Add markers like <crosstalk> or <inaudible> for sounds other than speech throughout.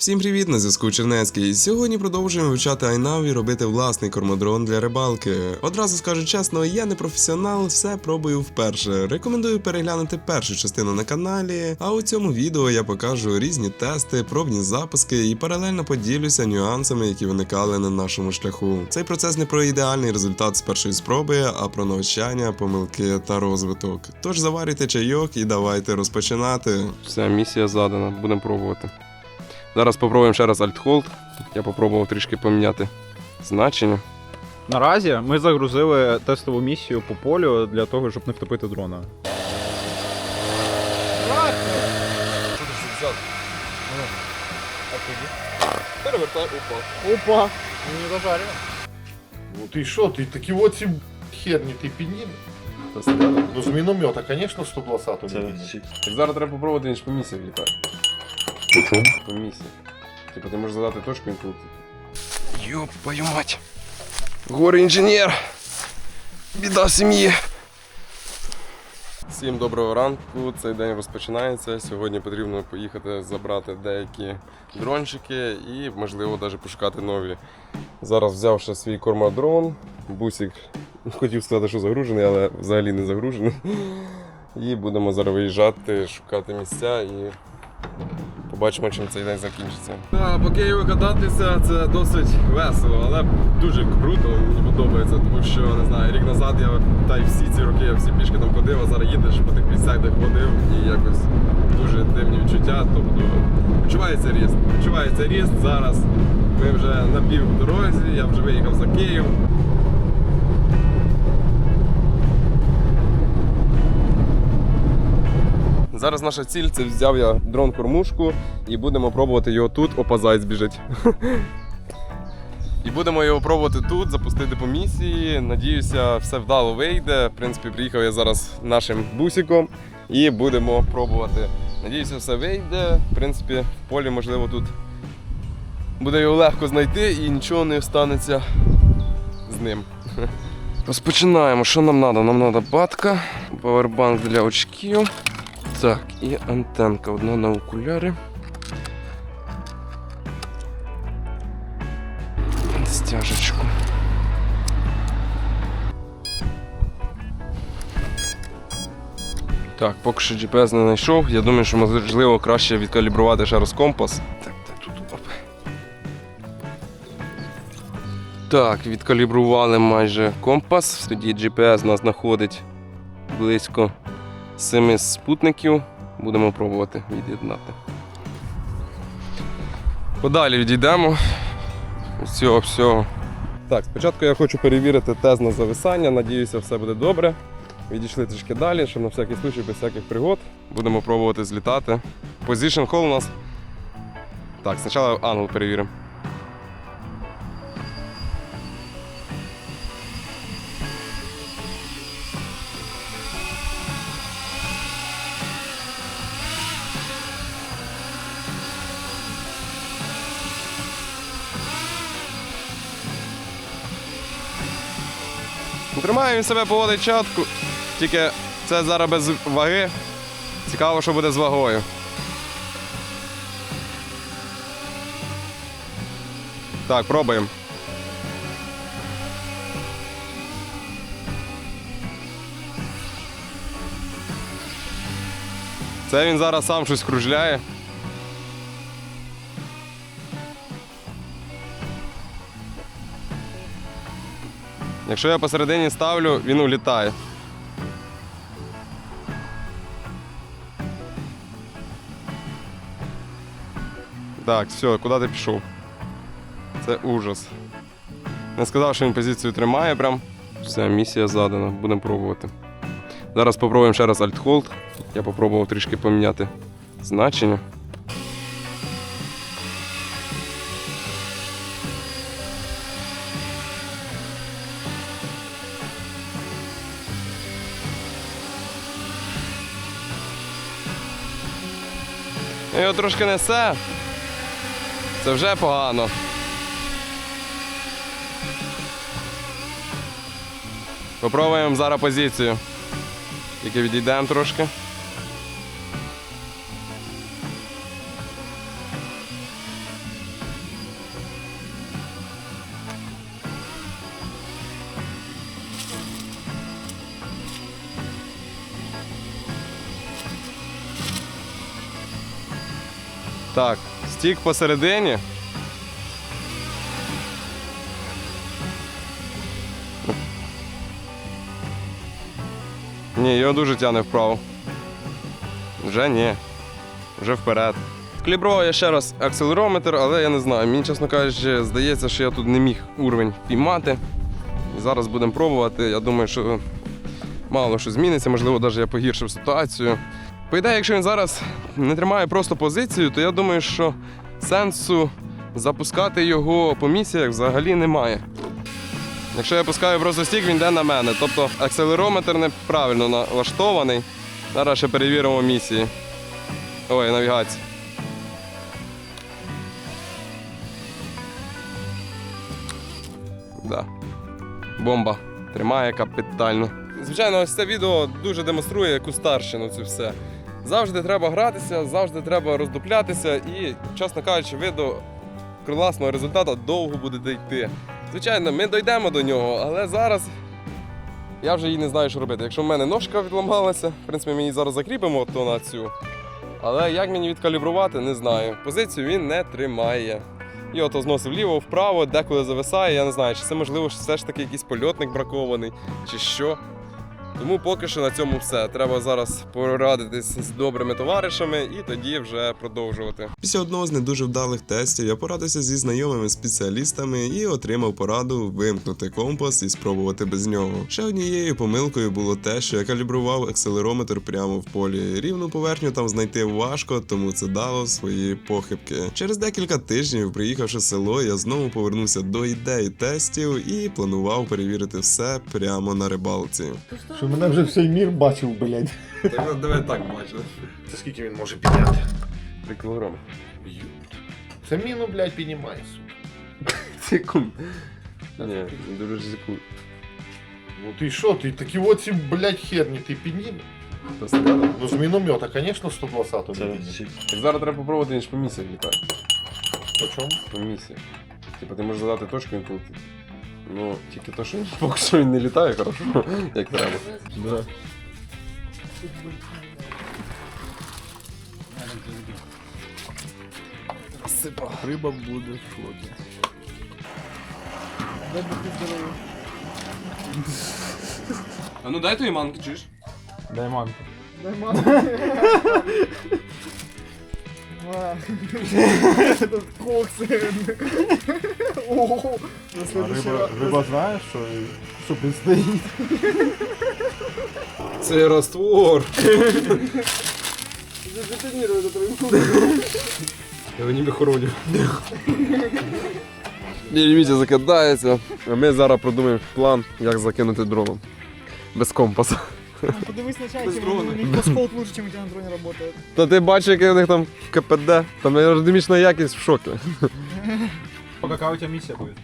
Всім привіт, на зв'язку Чернецький. Сьогодні продовжуємо вивчати айнав і робити власний кормодрон для рибалки. Одразу скажу чесно, я не професіонал, все пробую вперше. Рекомендую переглянути першу частину на каналі. А у цьому відео я покажу різні тести, пробні запуски і паралельно поділюся нюансами, які виникали на нашому шляху. Цей процес не про ідеальний результат з першої спроби, а про навчання, помилки та розвиток. Тож заварюйте чайок і давайте розпочинати. Все, місія задана, будемо пробувати. Зараз спробуємо ще раз Alt-Hold. Я попробував трішки поміняти значення. Наразі ми загрузили тестову місію по полю для того, щоб не втопити дрона. Перевертай, упав. Опа! Не дожарив. Ну ты шо, ты таки вот ці херні ти підніме? Ну з міномета, конечно, 120 не Так зараз треба попробувати, він по місії літає. По чому? По місії. Типа ти можеш задати точку, він тут. Йоп, твою мать. Горе інженер. Біда сім'ї. Всім доброго ранку. Цей день розпочинається. Сьогодні потрібно поїхати забрати деякі дрончики і, можливо, навіть пошукати нові. Зараз взяв ще свій кормодрон. Бусик хотів сказати, що загружений, але взагалі не загружений. І будемо зараз виїжджати, шукати місця і побачимо, чим цей день закінчиться. по Києву кататися це досить весело, але дуже круто, мені подобається, тому що не знаю, рік назад я та й всі ці роки я всі пішки там ходив, а зараз їдеш по тих місцях, де ходив, і якось дуже дивні відчуття. Тобто відчувається ріст. Відчувається ріст. Зараз ми вже на пів дорозі, я вже виїхав за Київ. Зараз наша ціль це взяв я дрон кормушку і будемо пробувати його тут. Опа, заяць біжить. І будемо його пробувати тут, запустити по місії. Надіюся, все вдало вийде. В принципі, приїхав я зараз нашим бусиком і будемо пробувати. Надіюся, все вийде. В принципі, в полі, можливо, тут буде його легко знайти і нічого не станеться з ним. Розпочинаємо. Що нам треба? Нам треба батка, павербанк для очків. Так, і антенка одна на окуляри. Стяжечку. Так, поки що GPS не знайшов. Я думаю, що можливо краще відкалібрувати ще раз компас. Так, так, тут оп. Так, відкалібрували майже компас. Тоді GPS нас знаходить близько семи спутників. Будемо пробувати від'єднати. Подалі відійдемо з цього всього. Так, спочатку я хочу перевірити тест на зависання. Надіюся, все буде добре. Відійшли трішки далі, щоб на всякий случай без всяких пригод. Будемо пробувати злітати. Position hole у нас. Так, спочатку англ перевіримо. Тримає він себе поводить чатку, тільки це зараз без ваги. Цікаво, що буде з вагою. Так, пробуємо. Це він зараз сам щось кружляє. Якщо я посередині ставлю, він улітає. Так, все, куди ти пішов? Це ужас. Не сказав, що він позицію тримає прям. Все, місія задана, будемо пробувати. Зараз спробуємо ще раз Alt-Hold. Я попробував трішки поміняти значення. Трошки несе. Це вже погано. Попробуємо зараз позицію. Тільки відійдемо трошки. Так, стік посередині. Ні, його дуже тягне вправо. Вже ні. Вже вперед. Калібрував я ще раз акселерометр, але я не знаю. Мені, чесно кажучи, здається, що я тут не міг уровень піймати. І зараз будемо пробувати. Я думаю, що мало що зміниться, можливо, навіть я погіршив ситуацію. По ідеї, якщо він зараз не тримає просто позицію, то я думаю, що сенсу запускати його по місіях взагалі немає. Якщо я пускаю просто стік, він йде на мене. Тобто акселерометр неправильно налаштований. Зараз ще перевіримо місії. Ой, навігація. Да. Бомба. Тримає капітально. Звичайно, ось це відео дуже демонструє кустарщину це все. Завжди треба гратися, завжди треба роздуплятися і, чесно кажучи, ви до класного результату довго будете йти. Звичайно, ми дійдемо до нього, але зараз я вже і не знаю, що робити. Якщо в мене ножка відламалася, в принципі, ми її зараз закріпимо то на цю. Але як мені відкалібрувати, не знаю. Позицію він не тримає. І ото зносив вліво, вправо, деколи зависає. Я не знаю, чи це можливо все ж таки якийсь польотник бракований, чи що. Тому поки що на цьому все. Треба зараз порадитись з добрими товаришами і тоді вже продовжувати. Після одного з не дуже вдалих тестів я порадився зі знайомими спеціалістами і отримав пораду вимкнути компас і спробувати без нього. Ще однією помилкою було те, що я калібрував акселерометр прямо в полі. Рівну поверхню там знайти важко, тому це дало свої похибки. Через декілька тижнів, приїхавши в село, я знову повернувся до ідей тестів і планував перевірити все прямо на рибалці. Що мене вже всей мір бачив, блядь. Давай так бачили. Це скільки він може підняти? Три кілограми. Це міну, блядь, піднімає, сука. <laughs> Секунд. Ні, дуже секунд. Ну ти що, ти такі оці, блядь, херні, ти підніме? Ну з міномета, конечно, 120 не підніме. Так зараз треба попробувати, він ж по місіях літає. По чому? По місіях. Типа ти можеш задати точку, він полетить. Ну, тільки то, що він поки що він не літає, хорошо, як треба. Да. Риба буде в шокі. А ну дай тої манки, чуєш? Дай манку. Риба, риба знає, що, що предстоїть. Це раствор. Я його ніби хороню. Мітя закидається, а ми зараз продумаємо план, як закинути дроном. Без компаса. Подивись на чайки, микроскоп лучше, чем у тебя на дроне работает. Та ти бачиш, яке у них там КПД, там аеродинамічна якість в шокі. Какая у тебя миссия будет?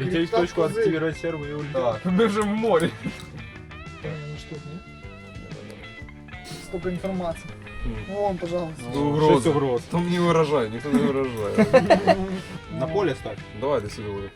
Лететь в точку, активировать сервер и улететь. Ми вже в морі. Ну? Столько информации. Вон, пожалуйста. Угроз. Там не виражає, ніхто не виражає. На поле ставь. Давай до сюди буде.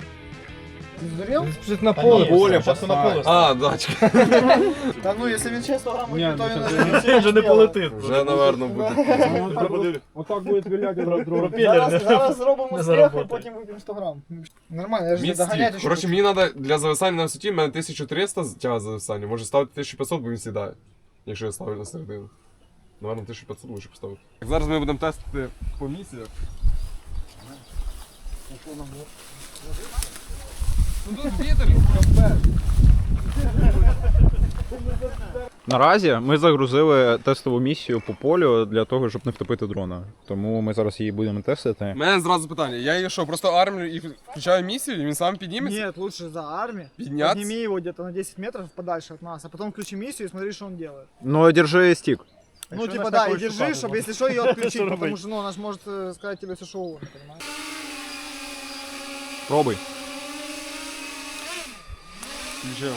Ты сдурел? Что на поле поле, просто на поле А, дачка. <laughs> Да ну, если він 100 грамм Ні, будет, ну, то це він вже- не полетить. Вже, напевно, буде. Вот так будет вилять дрон. Зараз, зараз зробимо не і потім вип'ємо 100 грам. Нормально, я ж не Міцні. доганяти. Коротше, мені треба для зависання на висоті, в мене 1300 тяга зависання. Може ставити 1500, бо він сідає. Якщо я ставлю на середину. Наверно, 1500 лучше поставити. Так, зараз ми будемо тестити по місіях. Наразі ми загрузили тестову місію по полю для того, щоб не втопити дрона. Тому ми зараз її будемо тестити. У мене зразу питання. Я її що, просто армлю і включаю місію, і він сам підніметься? Нет, лучше за армию. Подняться? Подними его где-то на 10 метров подальше от нас, а потом включи миссию и смотри, что он делает. Ну, держи стік. Ну, типа, да, и держи, чтобы, если что, ее отключить, потому что, ну, она ж может э, сказать тебе все, что угодно, понимаешь? Пробуй. Включив.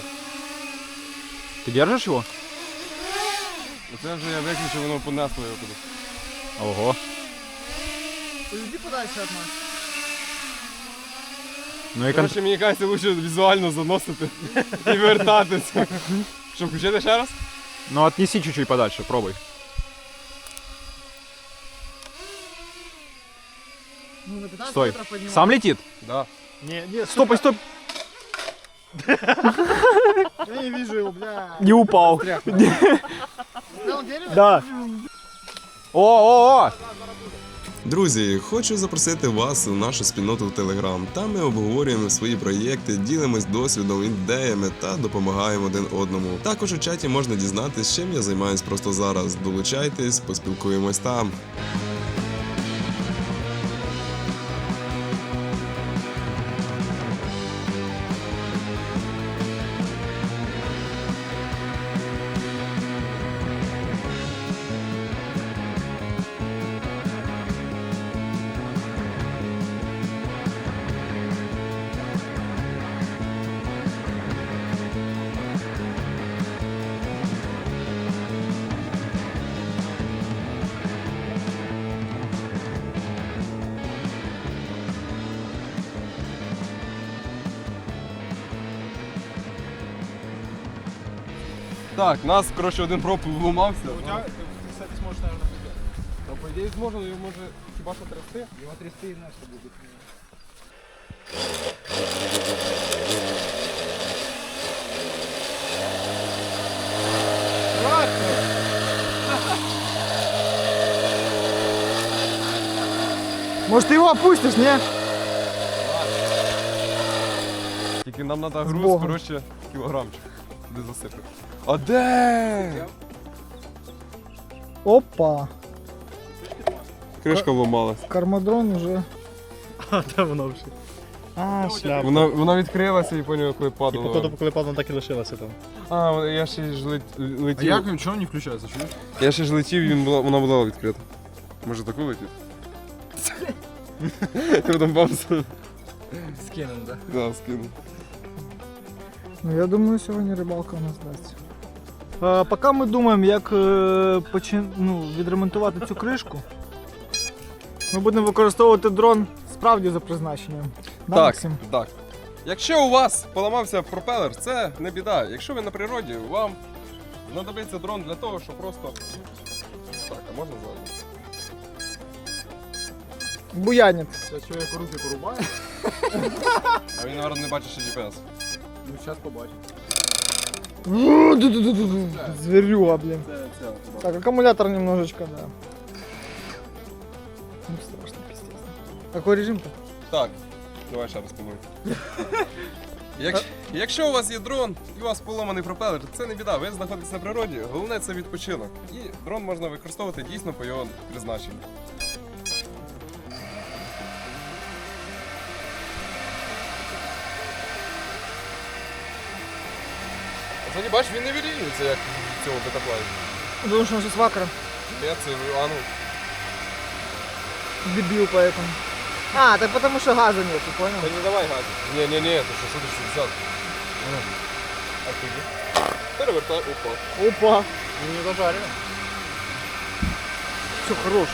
Ти держиш його? Оце вже я виключив, воно понесло його туди. Ого. Уйди подальше от нас. Ну і кон... Коротше, мені кажеться, лучше візуально заносити <laughs> і вертатися. Що, включити ще раз? Ну, отнеси чуть-чуть подальше, пробуй. Ну, на 15 Стой. метров. Сам летит? Да. Не, не, Стопай, стоп. Я не вижу его, бля. Не упал. Да. О, о, о! Друзі, хочу запросити вас у нашу спільноту в Телеграм. Там ми обговорюємо свої проєкти, ділимось досвідом, ідеями та допомагаємо один одному. Також у чаті можна дізнатися, чим я займаюсь просто зараз. Долучайтесь, поспілкуємось там. Так, нас, коротше, один проб вламався. Ти, кстати, зможеш, наверное, Та, по ідеї, зможу, але його може хіба що трясти. Його трясти і знаєш, що буде. Может, ты его опустишь, не? Тільки нам треба груз, Богом. коротше, кілограмчик. Туди засипати. А де? Опа. Кришка вламалась. Кармадрон уже. Де воно вже? А, шляпа. Вона, вона відкрилася і поняв, коли падала. Походу, коли падало, так і лишилося там. А, вона- я ще ж лет- летів. він чого не включається? Чуєш? Я ще ж летів, і він була, вона була відкрита. Може таку летів? Я потім бамс. Скинем, да. Да, скину. Ну, я думаю, сьогодні рибалка у нас дасть. Е, поки ми думаємо, як е, почин... ну, відремонтувати цю кришку, ми будемо використовувати дрон справді за призначенням. Да, Так, Максим? так. Якщо у вас поламався пропелер, це не біда. Якщо ви на природі, вам знадобиться дрон для того, щоб просто. Так, а можна ззаду? Буянець. Це чого я руки порубаю? <laughs> А він, мабуть, не бачить ще GPS. Ну, зараз побачимо. Зверюга, блін. Це, це. Так, аккумулятор немножечко, да. Ну, страшно, пиздец. Какой режим-то? Так, давай ще раз. <laughs> Якщо, якщо у вас є дрон і у вас поламаний пропелер, це не біда, ви знаходитесь на природі, головне це відпочинок. І дрон можна використовувати дійсно по його призначенню. Взагалі, бачиш, він не вирівнюється, як в цьому бетаплаї. Думаю, что он сейчас вакра. Ні, це ангел. Дебил поэтому. А, так потому что газа нет, ты понял? Та не давай гади. Ні, ні, ні, ти що, що ти 60? А ти? Перевертай, опа. Опа. Не дожарено. Все, хорош.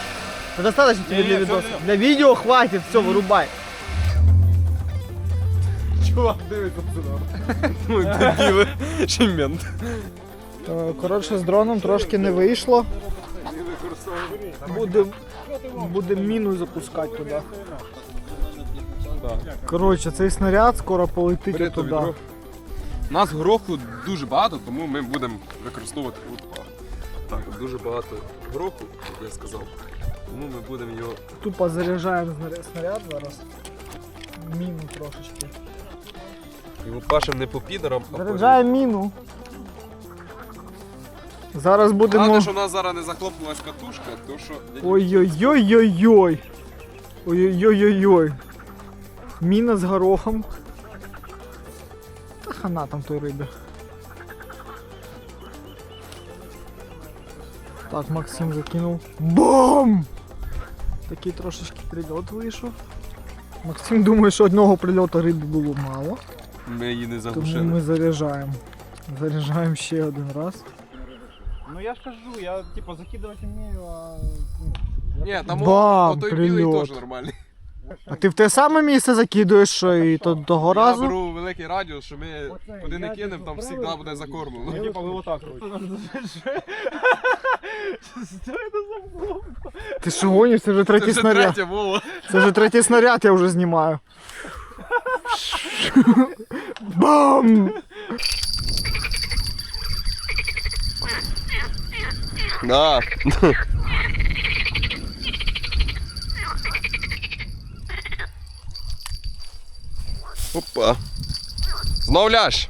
Ну, достаточно тебе Не-не, для всё, видоса. всё. Для видео хватит, все, вырубай. Чувак дивиться сюди. <laughs> Ну, дебіли. Мент. Коротше, з дроном трошки не вийшло. Буде, буде міну запускати туди. Коротше, цей снаряд скоро полетить Бери то туди. відро. У нас гороху дуже багато, тому ми будемо використовувати опа. Так, дуже багато гороху, як я сказав. Тому ми будемо його. Тупо заряджаємо снаряд зараз. Міну трошечки. Його пашем не по підерам, а по. Заряджаємо міну. Зараз будемо. Головне, що у нас зараз не захлопнулась катушка, то що. Ой-ой-ой-ой-ой. Ой-ой-ой-ой-ой. Міна з горохом. Та хана там той риби. Так, Максим закинув. Бам! Такий трошечки прильот вийшов. Максим думає, що одного прильоту риби було мало, Ми її не тому заглушили. ми заряджаємо. Заряджаємо ще один раз. Ну я ж кажу, я типу закидувати вмію, а ну, Ні, там Бам, отой білий прильот. теж нормальний. А ти в те саме місце закидуєш, що і то- того Я разу? беру великий радіус, що ми куди не кинемо, там завжди буде закормлено. Типа ви отак <laughs> Ти що гониш? Це вже Це третій вже снаряд. третя, Вова. Це вже третій снаряд, я вже знімаю. Бам! Да. Опа. Знов ляж.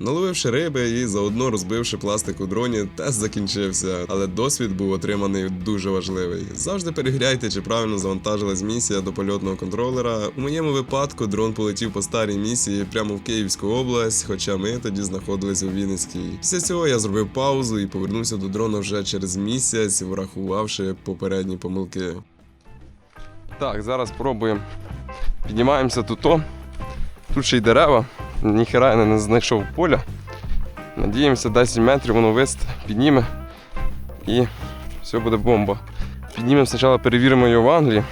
Наловивши риби і заодно розбивши пластик у дроні, тест закінчився, але досвід був отриманий дуже важливий. Завжди перевіряйте, чи правильно завантажилась місія до польотного контролера. У моєму випадку дрон полетів по старій місії прямо в Київську область, хоча ми тоді знаходились у Вінницькій. Після цього я зробив паузу і повернувся до дрона вже через місяць, врахувавши попередні помилки. Так, зараз пробуємо. Піднімаємося тут. Тут ще й дерева. Ніхера не знайшов поля. Надіємося, 10 метрів воно вист, підніме і все буде бомба. Піднімемо спочатку, перевіримо його в Англії.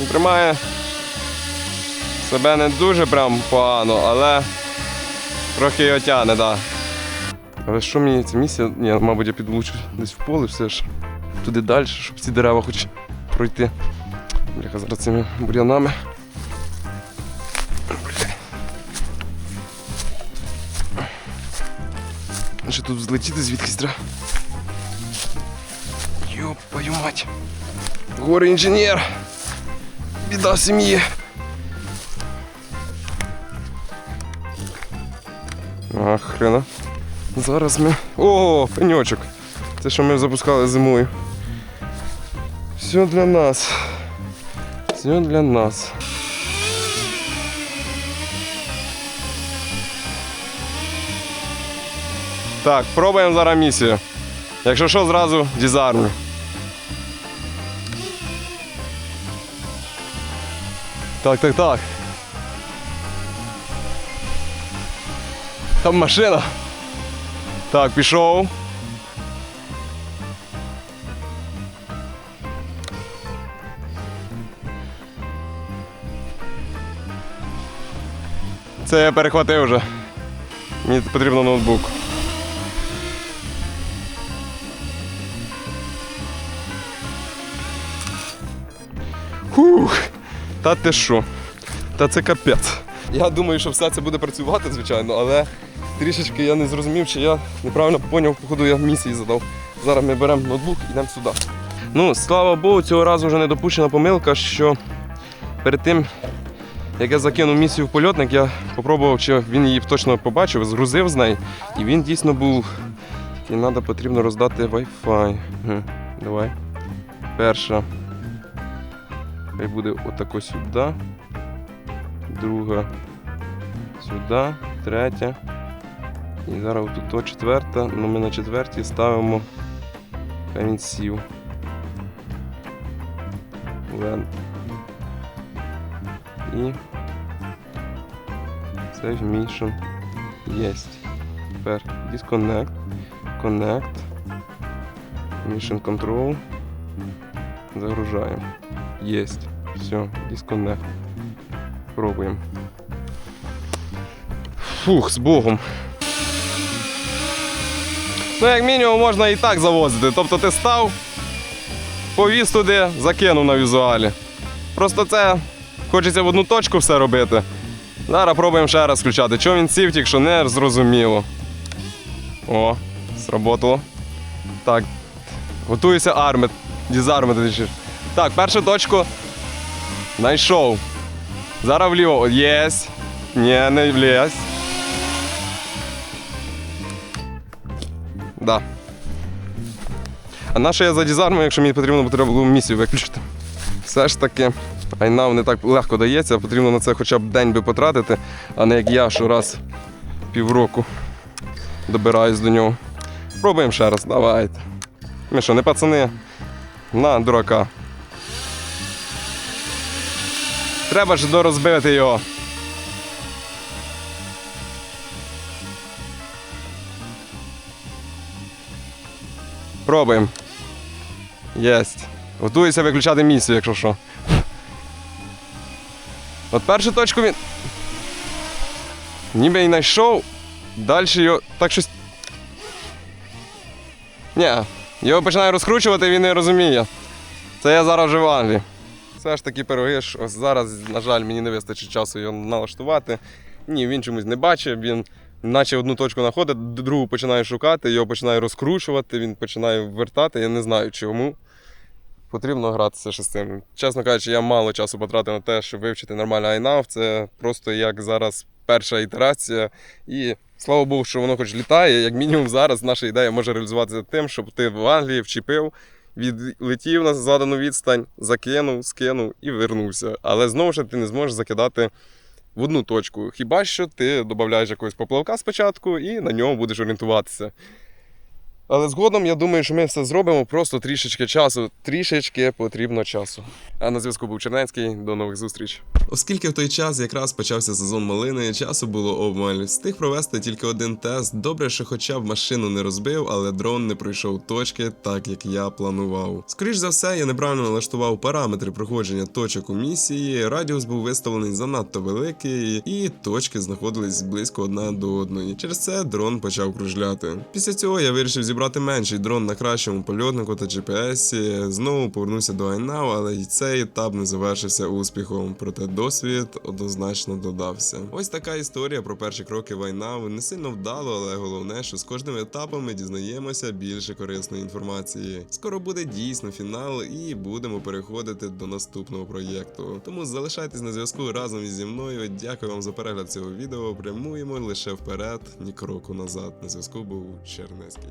Він тримає себе не дуже прям погано, але трохи його тягне, так. Але що мені ця місія? Ні, мабуть, я підлучу десь в поле все ж. Туди далі, щоб ці дерева хоч пройти. Бляха, зараз цими бур'янами. Ще тут злетіти звідкись треба. Йопаю мать. Горе інженер. Біда сім'ї. Ах, хрена. Зараз ми. О, пеньочок. Це що ми запускали зимою. Все для нас. Все для нас. Так, пробуємо зараз місію. Якщо що, зразу дізармю. Так, так, так. Там машина. Так, пішов. Це я перехватив вже. Мені потрібно ноутбук. Фух. Та ти що? Та це капець. Я думаю, що все це буде працювати, звичайно, але трішечки я не зрозумів, чи я неправильно поняв, походу я місії задав. Зараз ми беремо ноутбук і йдемо сюди. Ну, слава Богу, цього разу вже не допущена помилка, що перед тим, як я закинув місію в польотник, я спробував, чи він її точно побачив, згрузив з неї, і він дійсно був. І треба потрібно роздати Wi-Fi. Давай. Перша. Хай буде отако сюди. Друга. Сюди. Третя. І зараз тут четверта, ну ми на четвертій ставимо. Хай він сів. Лен. І Save. Єсть. Тепер Disconnect. Connect. Mission Control. Загружаємо. Єсть. Все, Disconnect. Пробуємо. Фух, з Богом. Ну, як мінімум, можна і так завозити. Тобто ти став, повіз туди, закинув на візуалі. Просто це хочеться в одну точку все робити. Зараз пробуємо ще раз включати. Чому він сів, тільки що не зрозуміло. О, сработало. Так. Готується армит. Дізармит. точніше. Так, першу точку. Знайшов. Зараз вліво. Єсть. Ні, не влізь. Да. А на що я за дізарму, якщо мені потрібно, треба було місію виключити. Все ж таки, айнав не так легко дається, потрібно на це хоча б день би потратити, а не як я, що раз півроку добираюсь до нього. Пробуємо ще раз, давайте. Ми що, не пацани? На, дурака. Треба ж дорозбити його. Пробуємо. Єсть. Готується виключати місію, якщо що. От першу точку він. Ніби і знайшов. Далі його так щось. Ні, його починає розкручувати, він не розуміє. Це я зараз вже в Англії. Все ж таки пироги ось зараз, на жаль, мені не вистачить часу його налаштувати. Ні, він чомусь не бачив, він наче одну точку знаходить, другу починає шукати, його починає розкручувати, він починає вертати. Я не знаю чому. Потрібно гратися ще з цим. Чесно кажучи, я мало часу потратив на те, щоб вивчити нормально айнав. Це просто як зараз перша ітерація. І слава Богу, що воно хоч літає. Як мінімум зараз наша ідея може реалізуватися тим, щоб ти в Англії вчепив, відлетів на задану відстань, закинув, скинув і вернувся. Але знову ж ти не зможеш закидати в одну точку. Хіба що ти додаєш якогось поплавка спочатку і на ньому будеш орієнтуватися. Але згодом я думаю, що ми все зробимо просто трішечки часу. Трішечки потрібно часу. А на зв'язку був Чернецький. До нових зустріч. Оскільки в той час якраз почався сезон малини, часу було обмаль. Встиг провести тільки один тест. Добре, що хоча б машину не розбив, але дрон не пройшов точки, так як я планував. Скоріш за все, я неправильно налаштував параметри проходження точок у місії. Радіус був виставлений занадто великий, і точки знаходились близько одна до одної. Через це дрон почав кружляти. Після цього я вирішив зібрати менший дрон на кращому польотнику та GPS. Знову повернувся до Айнау, але й цей етап не завершився успіхом. Проте досвід однозначно додався. Ось така історія про перші кроки в Айнау. Не сильно вдало, але головне, що з кожним етапом ми дізнаємося більше корисної інформації. Скоро буде дійсно фінал, і будемо переходити до наступного проєкту. Тому залишайтесь на зв'язку разом зі мною. Дякую вам за перегляд цього відео. Прямуємо лише вперед, ні кроку назад. На зв'язку був Чернецький.